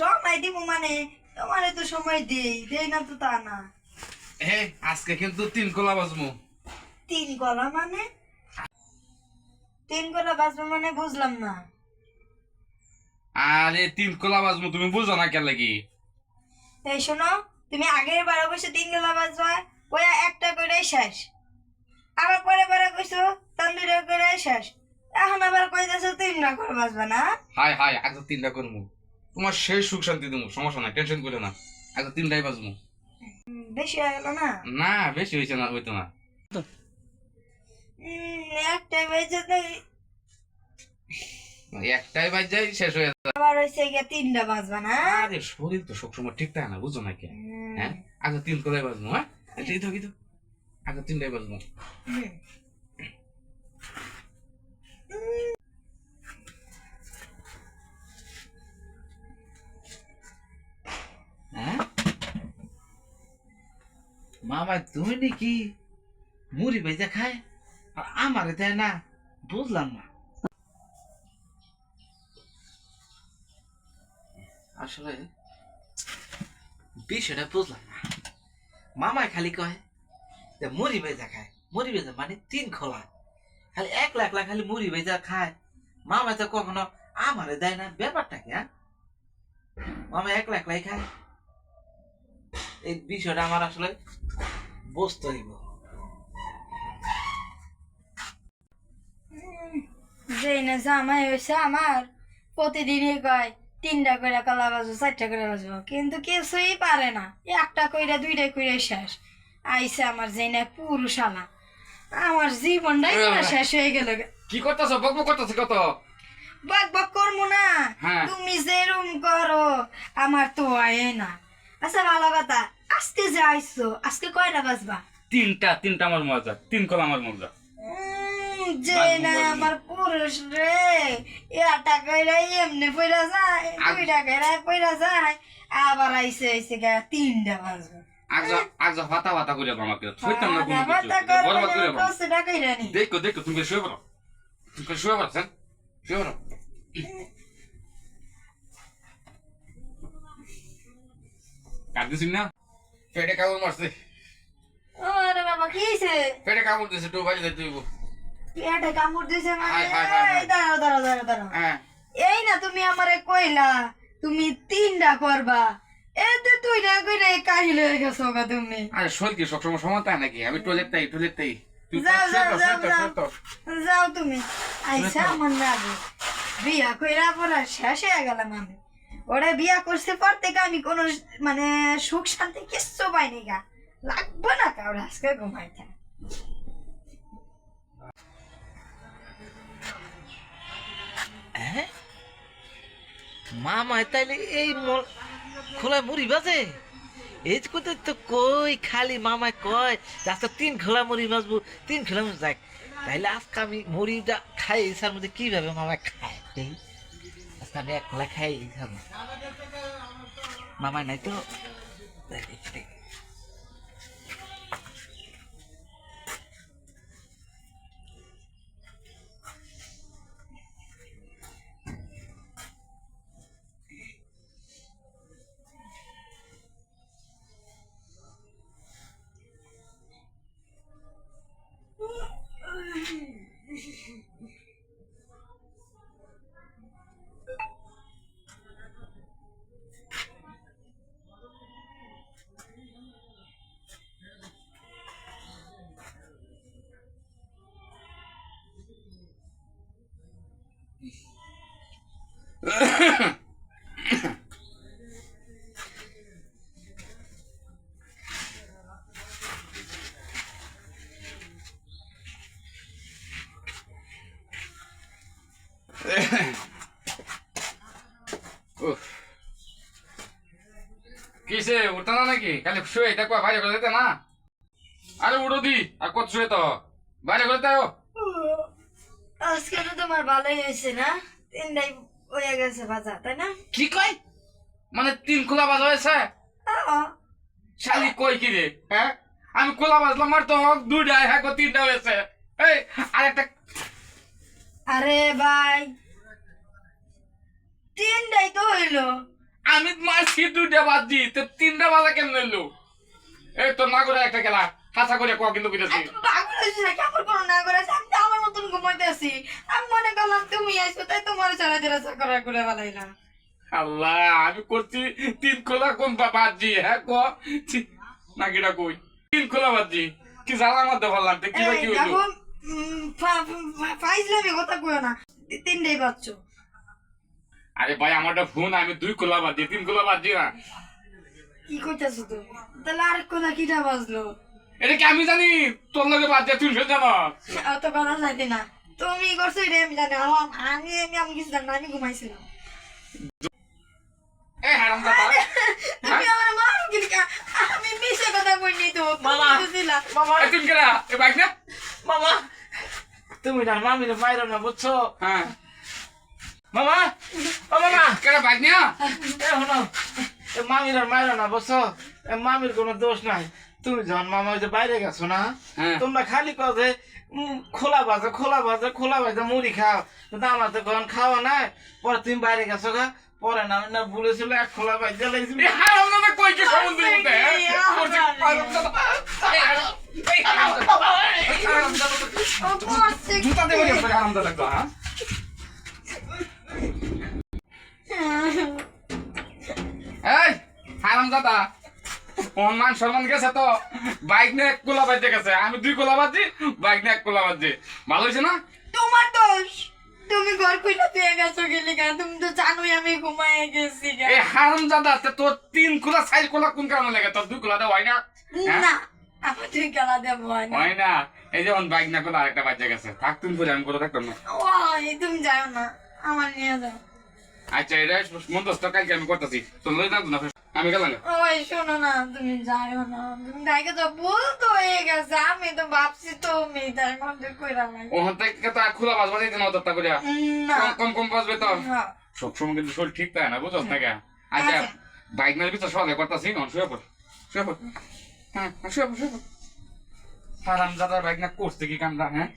সময় দিব মানে। তোমারে তো সময় দেই দেই না তো তা না। হে আজকে কিন্তু তিন কোলা বাজমু। তিন গলা মানে? তিন গলা বাজবে মানে বুঝলাম না। আরে তিন কোলা বাজমু তুমি বুঝো না কেন লাগি এই শোনো তুমি আগের বার অবশ্য তিন গলা বাজবা ওই একটা করে শেষ। আবার পরে পরে কইছো তন্দুরে করে শেষ। এখন আবার কইতেছো তিনটা করে বাজবা না? হাই হাই আজ তিনটা করমু। তোমার শেষ সুখ শান্তি দেবো সমস্যা নাই টেনশন করে না। আজ তিনটাই হুম, বেশি হয়ে গেল না? না বেশি হয়েছে না হইতো না। একটাই বেজে একটাই বাজ যাই শেষ হয়ে যায় আবার হয়েছে গিয়ে তিনটা বাজবা না? আরে শরীর তো সবসময় ঠিক থাকে না বুঝো না কে? হ্যাঁ? আগে তিন কোলাই বাজমু হ্যাঁ? এই তো আজ তিনটাই বাজমু মামা তুমি নাকি মুড়ি বেজা খায়? আর আমারে দেয় না, বুঝলাম না। আসলে বিষয়টা বুঝলাম না। মামায় খালি কয় যে মুড়ি ভেজা খায়। মুড়ি বেজা মানে তিন খোলা। খালি এক লাখ লাখ খালি মুড়ি বেজা খায়। মামা তো কখনো আমারে দেয় না, ব্যাপারটা কি হ্যাঁ? মামা এক লাখ লাই খায়। এই বিষয়টা আমার আসলে বুঝতে হইব। যে না জামাই হয়েছে আমার প্রতিদিনই কয় তিনটা করে কলা বাজবো চারটা করে বাজবো কিন্তু কিছুই পারে না। একটা কইরা দুইটা কইরা শেষ। আইসে আমার যে না পুরুষ আনা আমার জীবনটাই শেষ হয়ে গেল। কি করতেছ? বক বক করতেছ কত? বক বক করব না। হ্যাঁ। তুমি যেরম করো আমার তো আয় না। আচ্ছা ভালো কথা। আজকে যে আইসো আজকে কয়টা বাজবা? তিনটা তিনটা আমার মজা তিন কলা আমার মজা। যে না আমার পুরুষ রে। এটা কইরা এমনি পইরা যায় দুইটা কইরা পইরা যায়। আবার আইসে আইসে গা তিনটা বাজবে। আজ আজ ফাতা ফাতা করে আমাকে থইতাম না কোনো কিছু। বরবাদ করে। দেখো দেখো তুমি শুয়ে পড়ো। তুমি শুয়ে পড়ো স্যার। শুয়ে পড়ো। কাঁদতেছি না? পেটে কামড় মারছে। ওরে বাবা কি হইছে? পেটে কামড় দিছে তো বাড়ি যাইতে হইব। পেটে কামড় দিছে মানে। এই দাঁড়াও দাঁড়াও দাঁড়াও দাঁড়াও। হ্যাঁ। এই না তুমি আমারে কইলা তুমি তিনটা করবা। এতে তুইটা কইরা কাহিল হয়ে গেছো গা তুমি। আরে শরীর কি সবসময় সমান তাই নাকি? আমি টয়লেট তাই টয়লেট তাই তুই যাও, যাও, যাও। যাও তুমি। আইসা। আমার লাগে। বিয়া কইরা পড়া শেষ হয়ে গেলাম আমি। ওরা বিয়া করছে পর থেকে আমি কোনো মানে সুখ শান্তি কিচ্ছু পাইনি গা। লাগবে না কাউর আজকে ঘুমাইতে। হ্যাঁ? মামা তাইলে এই খোলা মুড়ি বাজে? এই কথা তো কই, খালি মামায় কয় আজকে তিন খোলা মুড়ি বাজবো, তিন খোলা মুড়ি, যাক। তাইলে আজকে আমি মুড়িটা খাই ইসার মধ্যে কীভাবে মামা খায় এই আজকে এক খোলা খাই মামা নাই তো কিসে উঠতে না নাকি? খালি শুয়ে দেখো বাইরে করে যেতে না? আরে উঠো দি, আর কত শুয়ে তো বাইরে করে দেও আজকে তো তোমার ভালোই হয়েছে না? তিনটাই হয়ে গেছে বাজা তাই না? কি কয়? মানে তিন খোলা বাজ হয়েছে? শালি কই কি রে হ্যাঁ? আমি খোলা বাজলাম আর তো দুইটা হ্যাঁ তিনটা হয়েছে। এই আর একটা আরে ভাই তিনটাই তো হইল। আমি মারছি দুইটা বাদ দি তো তিনটা বাজা কেমন এলো এই তোর না করে একটা খেলা। হাসা করে ক কিন্তু বুঝেছি পাগল কোনো না করে আমি তো আমার মতন ঘুমাইতে আছি। আমি মনে করলাম তুমি আইছো, তাই তোমার ছাড়া দিলে চাকরা করে ফেলাইলাম। আল্লাহ আমি করছি তিন খোলা কোন বাদ দি হ্যাঁ ক ছি, না কিটা কই তিন খোলা বাদ দি কি জ্বালার মধ্যে বললাম তো কি বা কি হইল ফাইজলামি কথা কইও না। তি- তিনটেই পাচ্ছ। আরে ভাই আমারটা ফোন আমি দুই খোলা বাদ দি তিন খোলা বাদ দি না কি কইতাছো তুমি? তাহলে আর কথা কিটা বাজলো? এটা কি আমি জানি তোর লগে বাদ দিয়ে তুই জানো অত কথা চাইতে না। তুমি করছ এটা আমি জানি আমার আমি আমি আমি কিছু জানি না আমি ঘুমাইছিলাম এই হারাম দাদা তুমি আমার মারো কি লিগা? আমি মিশে কথা কইনি তো মামা। মামা। তুমি কেনা এ বাইক না? মামা। তুমি না মামিরে মাইরো না বুঝছ হ্যাঁ মামা ও মামা। কেনা বাইক নিয়া এ শোনো এ মামির আর মাইরো না বুঝছ এ মামির কোনো দোষ নাই। তুমি যখন মামা ওই যে বাইরে গেছো না হ্যাঁ। তোমরা খালি কও যে খোলা বাজে খোলা বাজে খোলা বাজে মুড়ি খাও। কিন্তু আমার তো কখন খাওয়া নাই। পরে তুমি বাইরে গেছো গা পরে না না বলেছিল এক খোলা বাজে লাগছিল এই হারাম দাদা কই কি সম্বন্ধ দিতে হ্যাঁ? জুতা দেবো দাদা হ্যাঁ। এই হারাম দাদা। সম্মান সম্মান গেছে তো। বাইক নিয়ে এক কোলা বাজে গেছে। আমি দুই কোলা বাজছি বাইক নিয়ে এক কোলা বাজছে। ভালো হয়েছে না? তোমার দোষ। তুমি ঘর কইলা পেয়ে গেছো গেলি কেন তুমি তো জানোই আমি ঘুমায় গেছি এই হারাম দাদা তে তোর তিন কোলা চার কোলা কোন কারণে লাগে? তোর দুই কোলা দেওয়া হয় না? হ্যাঁ? না আমার গেলা দেবো হয় না। হয় না? এই যেমন বাইক না কোলা আরেকটা বাজে গেছে। থাক তুমি করে আমি করে থাকতাম না। ওই তুমি যাও না। আমার নিয়ে যাও। আচ্ছা এটা মন্তস্ত কালকে আমি করতেছি। লই যাব না আমি গেলাম। না। ওই শোনো না তুমি যাও না। তুমি দেখে তো ভুল তো হয়ে গেছে আমি তো ভাবছি তুমি তার মধ্যে কইরা নাই ওখান থেকে তো খোলা বাজবা যাইতে না অতটা না। কম কম কম বাজবে তো। হ্যাঁ। সবসময় কিন্তু শরীর ঠিক থাকে না বুঝছ না কেন আচ্ছা আচ্ছা। বাইক নিয়ে ভিতর সবাই করতেছি না শুয়ে পড় শুয়ে পড়। হ্যাঁ শুয়ে পড় শুয়ে পড়। হারাম দাদার বাইক না করছে কি কামটা হ্যাঁ?